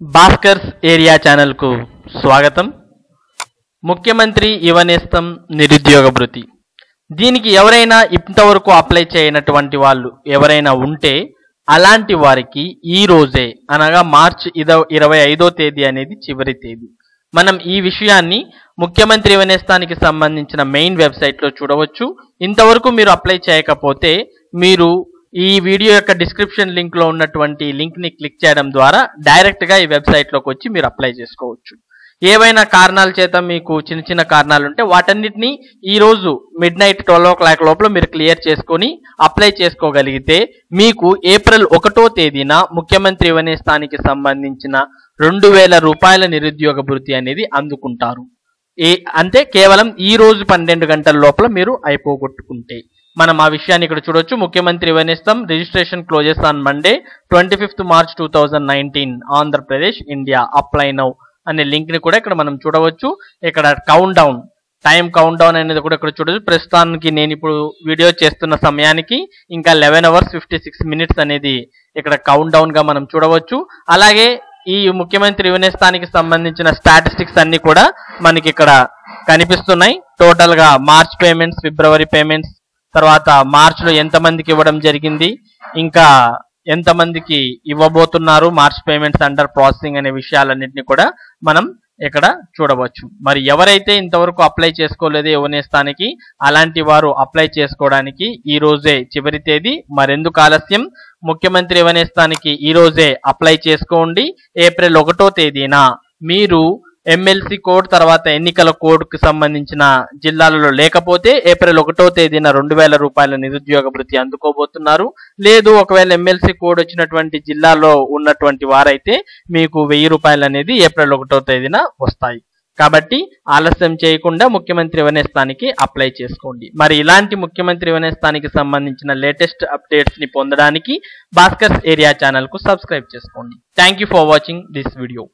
Bhaskar's area ఛానల్కు స్వాగతం. ముఖ్యమంత్రి యువనేస్తం నిరుద్యోగ భృతి. దీనికి ఎవరైనా ఇంతవరకు అప్లై చేయనటువంటి వాళ్ళు ఎవరైనా ఉంటే అలాంటి వారికి ఈ రోజే అనగా మార్చ్ ఇద ఇరవై ఐదో తేదీ అనేది చివరి తేదీ. మనం ఈ విషయాన్ని ముఖ్యమంత్రి యువనేస్తానికి సంబంధించిన మెయిన్ వెబ్సైట్లో చూడవచ్చు. ఇంతవరకు మీరు అప్లై చేయకపోతే మీరు ఈ వీడియో యొక్క డిస్క్రిప్షన్ లింక్లో ఉన్నటువంటి లింక్ని క్లిక్ చేయడం ద్వారా డైరెక్ట్గా ఈ వెబ్సైట్లోకి వచ్చి మీరు అప్లై చేసుకోవచ్చు. ఏవైనా కారణాల చేత మీకు చిన్న చిన్న కారణాలు ఉంటే వాటన్నిటిని ఈ రోజు midnight twelve o'clock లోపల మీరు క్లియర్ చేసుకొని అప్లై చేసుకోగలిగితే మీకు ఏప్రిల్ ఒకటో తేదీన ముఖ్యమంత్రి స్థానికి సంబంధించిన రెండు వేల రూపాయల నిరుద్యోగ భృతి అనేది అందుకుంటారు. ఏ అంటే కేవలం ఈ రోజు పన్నెండు గంటల లోపల మీరు అయిపోగొట్టుకుంటే. మనం ఆ విషయాన్ని ఇక్కడ చూడొచ్చు. ముఖ్యమంత్రి వనిస్తాం. రిజిస్ట్రేషన్ క్లోజ్ చేస్తాను Monday twenty fifth March two thousand nineteen Andhra Pradesh India apply now అనే లింక్ని కూడా ఇక్కడ మనం చూడవచ్చు. ఇక్కడ countdown time countdown అనేది కూడా ఇక్కడ చూడవచ్చు ప్రస్తుతానికి నేను ఇప్పుడు వీడియో చేస్తున్న సమయానికి ఇంకా eleven hours fifty six minutes అనేది ఇక్కడ కౌంట్ డౌన్గా మనం చూడవచ్చు. అలాగే ఈ ముఖ్యమంత్రి యువనేస్తానికి సంబంధించిన స్టాటిస్టిక్స్ అన్ని కూడా మనకి ఇక్కడ కనిపిస్తున్నాయి. టోటల్గా మార్చ్ పేమెంట్స్ ఫిబ్రవరి పేమెంట్స్ తర్వాత మార్చిలో ఎంతమందికి ఇవ్వడం జరిగింది? ఇంకా ఎంతమందికి ఇవ్వబోతున్నారు? మార్చ్ పేమెంట్స్ అండర్ ప్రాసెసింగ్ అనే విషయాలన్నింటినీ కూడా మనం ఇక్కడ చూడవచ్చు. మరి ఎవరైతే ఇంతవరకు అప్లై చేసుకోలేదో యువనేస్తానికి అలాంటి వారు అప్లై చేసుకోవడానికి ఈ రోజే చివరి తేదీ. మరెందుకు ఆలస్యం? ముఖ్యమంత్రి యువనేస్తానికి ఈ రోజే అప్లై చేసుకోండి. ఏప్రిల్ ఒకటో తేదీన మీరు ఎమ్మెల్సీ కోడ్ తర్వాత ఎన్నికల కోడ్కు సంబంధించిన జిల్లాలలో లేకపోతే ఏప్రిల్ ఒకటో తేదీన రెండు వేల రూపాయల నిరుద్యోగ భృతి అందుకోబోతున్నారు. లేదు ఒకవేళ ఎమ్మెల్సీ కోడ్ వచ్చినటువంటి జిల్లాలో ఉన్నటువంటి వారైతే మీకు వెయ్యి రూపాయలు అనేది ఏప్రిల్ ఒకటో తేదీన వస్తాయి. కాబట్టి ఆలస్యం చేయకుండా ముఖ్యమంత్రి వనేస్తానికి అప్లై చేసుకోండి. మరి ఇలాంటి ముఖ్యమంత్రి వనేస్తానికి సంబంధించిన లేటెస్ట్ అప్డేట్స్ని పొందడానికి భాస్కర్స్ ఏరియా ఛానల్కు సబ్స్క్రైబ్ చేసుకోండి. Thank you for watching this video.